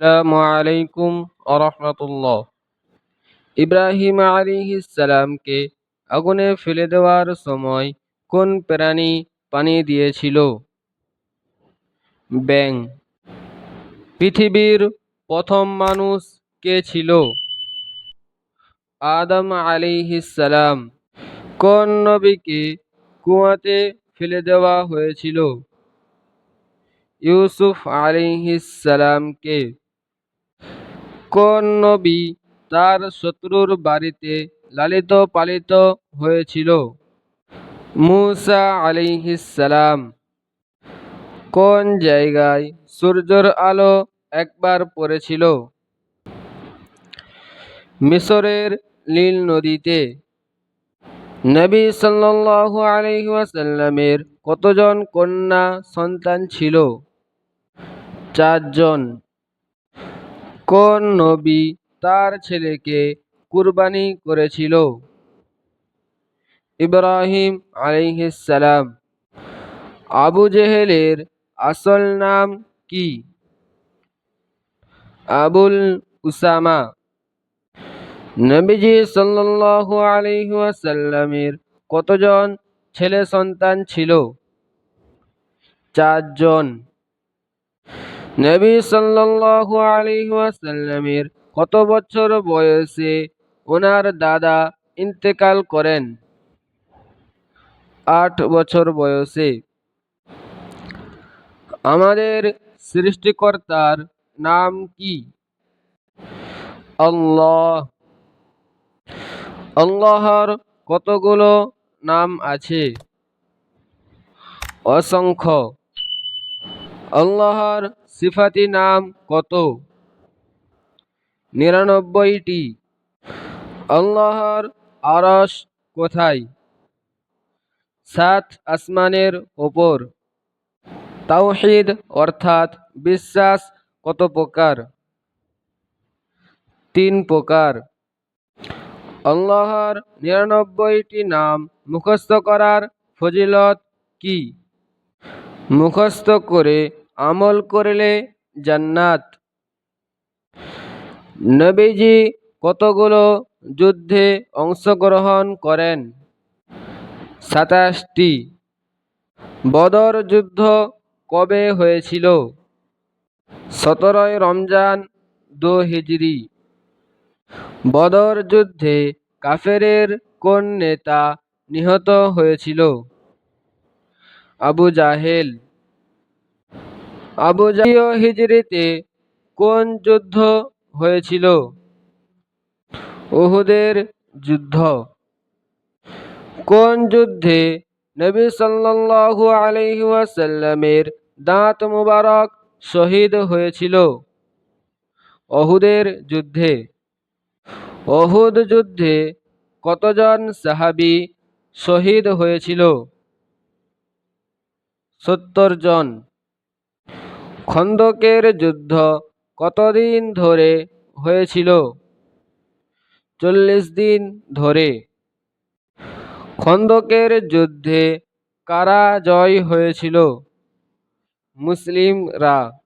আসসালামু আলাইকুম আরহামতুল্লাহ ইব্রাহিম সালামকে আগুনে ফেলে দেওয়ার সময় কোন প্রাণী পানি দিয়েছিল? ব্যাং পৃথিবীর প্রথম মানুষ কে ছিল? আদম সালাম। কোন নবীকে কুয়াতে ফেলে দেওয়া হয়েছিল? ইউসুফ সালামকে। কোন নবী তার শত্রুর বাড়িতে লালিত পালিত হয়েছিল? মুসা সালাম। কোন জায়গায় সূর্যের আলো একবার পড়েছিল? মিশরের নীল নদীতে। নবী সাল্লাল্লাহু আলাইহি ওয়াসাল্লামের কতজন কন্যা সন্তান ছিল? চারজন। কোন নবী তার ছেলেকে কুরবানি করেছিল? ইব্রাহিম সালাম। আবু জেহেলের আসল নাম কি? আবুল উসামা। নবীজি সাল্লাল্লাহু আলাইহি ওয়াসাল্লামের কতজন ছেলে সন্তান ছিল? চারজন। নবী সাল্লাল্লাহু আলাইহি ওয়াসাল্লামের কত বছর বয়সে ওনার দাদা ইন্তেকাল করেন? আট বছর বয়সে। আমাদের সৃষ্টিকর্তার নাম কি? আল্লাহ। আল্লাহর কতগুলো নাম আছে? অসংখ্য। আল্লাহর সিফাতি নাম কত? নিরানব্বইটি। আল্লাহর আরস কোথায়? সাত আসমানের ওপর। তাওহিদ অর্থাৎ বিশ্বাস কত প্রকার? তিন প্রকার। আল্লাহর নিরানব্বইটি নাম মুখস্থ করার ফজিলত কি? মুখস্থ করে আমল করলে জান্নাত। নবীজি কতগুলো যুদ্ধে অংশগ্রহণ করেন? সাতাশটি। বদর যুদ্ধ কবে হয়েছিল? সতেরোই রমজান দু হিজরি বদর যুদ্ধে কাফেরের কোন নেতা নিহত হয়েছিল? আবু জাহেল। আবু জাহিও হিজরিতে কোন যুদ্ধ হয়েছিল? উহুদের যুদ্ধ। কোন যুদ্ধে নবী সাল্লাল্লাহু আলাইহি দাঁত মুবারক শহীদ হয়েছিল? অহুদের যুদ্ধে। অহুদ যুদ্ধে কতজন সাহাবি শহীদ হয়েছিল? সত্তর জন। খন্দকের যুদ্ধ কতদিন ধরে হয়েছিল? চল্লিশ দিন ধরে। খন্দকের যুদ্ধে কারা জয় হয়েছিল? মুসলিমরা